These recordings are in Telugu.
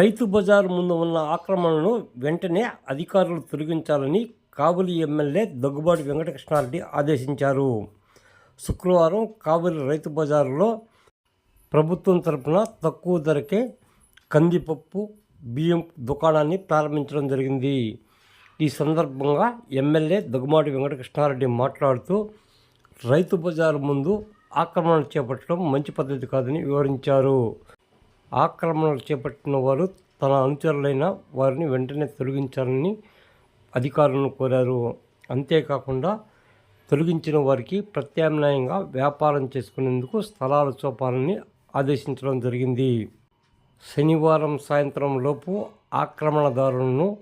రైతు బజార్ ముందు ఉన్న ఆక్రమణను వెంటనే అధికారులు తొలగించాలని కావలి ఎమ్మెల్యే దగ్గుబాటి వెంకటకృష్ణారెడ్డి ఆదేశించారు. శుక్రవారం కావలి రైతు బజారులో ప్రభుత్వం తరపున తక్కువ ధరకే కందిపప్పు బియ్యం దుకాణాన్ని ప్రారంభించడం జరిగింది. ఈ సందర్భంగా ఎమ్మెల్యే దగ్గుమాటి వెంకటకృష్ణారెడ్డి మాట్లాడుతూ రైతు బజారు ముందు ఆక్రమణ చేపట్టడం మంచి పద్ధతి కాదని వివరించారు. ఆక్రమణలు చేపట్టిన వారు తన అనుచరులైన వారిని వెంటనే తొలగించాలని అధికారులను కోరారు. అంతేకాకుండా తొలగించిన వారికి ప్రత్యామ్నాయంగా వ్యాపారం చేసుకునేందుకు స్థలాలు చూపాలని ఆదేశించడం జరిగింది. శనివారం సాయంత్రం లోపు ఆక్రమణదారులను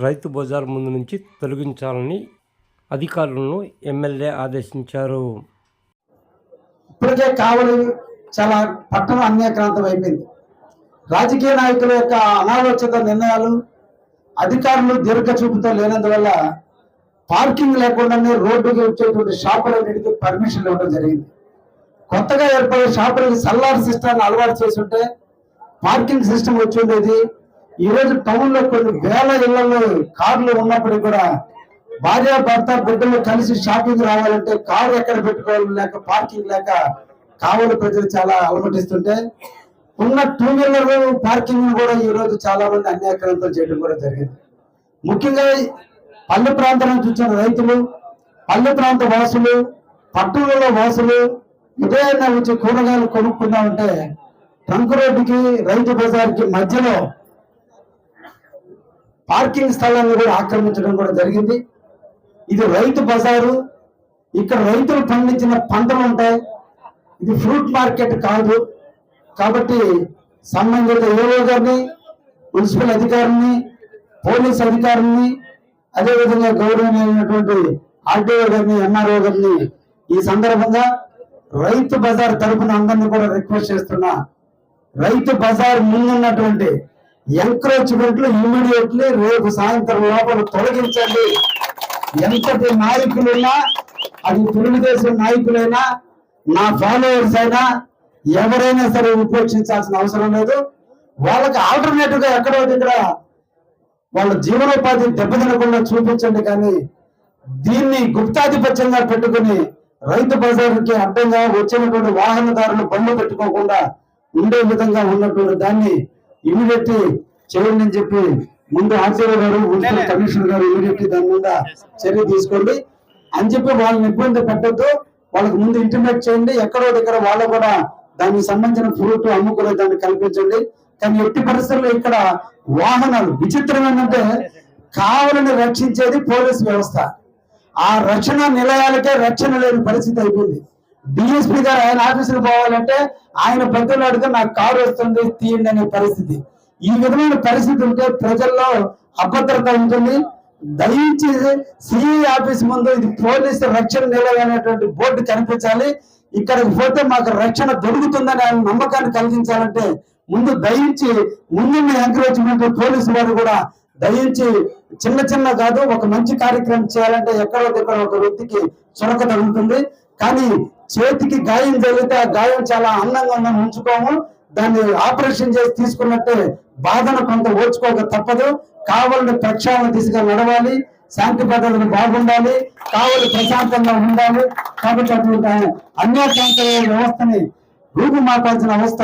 రైతు బజార్ ముందు నుంచి తొలగించాలని అధికారులను ఎమ్మెల్యే ఆదేశించారు. ఇప్పటికే కావలి చాలా పట్టణం అన్యాక్రాంతం అయిపోయింది. రాజకీయ నాయకుల యొక్క అనాలోచిత నిర్ణయాలు అధికారులు దీర్ఘ చూపుతో లేనందువల్ల పార్కింగ్ లేకుండానే రోడ్డుకి వచ్చేటువంటి షాపులన్నిటికీ పర్మిషన్ ఇవ్వడం జరిగింది. కొత్తగా ఏర్పడే షాపులకి సల్లార్ సిస్టాన్ని అలవాటు చేస్తుంటే పార్కింగ్ సిస్టమ్ వచ్చి ఉండేది. ఈరోజు టౌన్లో కొన్ని వేల ఇళ్ళలో కార్లు ఉన్నప్పటికీ కూడా భార్య భర్త బిడ్డలు కలిసి షాపింగ్ రావాలంటే కారు ఎక్కడ పెట్టుకోవాలి లేక పార్కింగ్ లేక కావలి ప్రజలు చాలా అలమటిస్తుంటే ఉన్న టూ వీలర్ పార్కింగ్ కూడా ఈ రోజు చాలా మంది అన్యాక్రాంతం చేయడం కూడా జరిగింది. ముఖ్యంగా పల్లె ప్రాంతాలను చూసిన రైతులు పల్లె ప్రాంత వాసులు పట్టణంలో వాసులు ఉదయాన్నే వచ్చి కూరగాయలు కొనుక్కుందామంటే ట్రంక్ రోడ్డుకి రైతు బజార్కి మధ్యలో పార్కింగ్ స్థలాన్ని కూడా ఆక్రమించడం కూడా జరిగింది. ఇది రైతు బజారు ఇక్కడ రైతులు పండించిన పంటలు ఉంటాయి. ఇది ఫ్రూట్ మార్కెట్ కాదు. కాబట్టి సంబంధిత ఏఓ గారిని మున్సిపల్ అధికారిని పోలీస్ అధికారిని అదేవిధంగా గౌరవనీయమైనటువంటి ఆర్టీఓ గారిని ఎంఆర్ఓ గారిని ఈ సందర్భంగా రైతు బజార్ తరపున అందరినీ కూడా రిక్వెస్ట్ చేస్తున్నా. రైతు బజార్ ముందున్నటువంటి ఎంక్రోచ్మెంట్లు ఇమ్మీడియట్లీ రేపు సాయంత్రం లోపల తొలగించండి. ఎంతటి నాయకులున్నా అది తెలుగుదేశం నాయకులైనా నా ఫాలోవర్స్ అయినా ఎవరైనా సరే ఉపేక్షించాల్సిన అవసరం లేదు. వాళ్ళకి ఆల్టర్నేటివ్గా ఎక్కడో దగ్గర వాళ్ళ జీవనోపాధి దెబ్బతినకుండా చూపించండి కానీ దీన్ని గుప్తాధిపత్యంగా పెట్టుకుని రైతు బజార్కి అడ్డంగా వచ్చినటువంటి వాహనదారులు బండ్లు పెట్టుకోకుండా ఉండే విధంగా ఉన్నటువంటి దాన్ని ఇమీడియట్ చేయండి అని చెప్పి ముందు ఆచార్య గారు మున్సిపల్ కమిషనర్ గారు ఇమీడియట్ దాని మీద చర్య తీసుకోండి. అని చెప్పి వాళ్ళని ఇబ్బంది పెట్టద్దు. వాళ్ళకి ముందు ఇంటిమేట్ చేయండి. ఎక్కడో దగ్గర వాళ్ళు కూడా దానికి సంబంధించిన ఫ్రూట్ అమ్ముకునే దాన్ని కల్పించండి. కానీ ఎట్టి పరిస్థితుల్లో ఇక్కడ వాహనాలు విచిత్రమేంటంటే కావాలని రక్షించేది పోలీస్ వ్యవస్థ. ఆ రక్షణ నిలయాలకే రక్షణ లేని పరిస్థితి అయిపోయింది. డిఎస్పీ గారు ఆయన ఆఫీసుకు పోవాలంటే ఆయన పెద్దలు అడిగితే నాకు కారు వస్తుంది తీయండి అనే పరిస్థితి. ఈ విధమైన పరిస్థితి ఉంటే ప్రజల్లో అభద్రత ఉంటుంది. దయించి సిఐ ఆఫీస్ ముందు ఇది పోలీసు రక్షణ నిలయం అనేటువంటి బోర్డు కనిపించాలి. ఇక్కడికి పోతే మాకు రక్షణ దొరుకుతుందని ఆయన నమ్మకాన్ని కలిగించాలంటే ముందు దయించి ముందున్న ఎంకరేజ్మెంట్ పోలీసు వారు కూడా దయించి చిన్న చిన్న కాదు ఒక మంచి కార్యక్రమం చేయాలంటే ఎక్కడో దగ్గర ఒక వ్యక్తికి చొరక తగులుతుంది. కానీ చేతికి గాయం జరిగితే ఆ గాయం చాలా అందంగా ఉందని ఉంచుకోము. దాన్ని ఆపరేషన్ చేసి తీసుకున్నట్టే బాధను కొంత ఓర్చుకోక తప్పదు. కావాలని ప్రక్షాళన దిశగా నడవాలి. శాంతి భద్రతలు బాగుండాలి కావలి ప్రశాంతంగా ఉండాలి. కాబట్టి అటువంటి అన్యాశాంత వ్యవస్థని రూపుమాపాల్సిన అవస్థ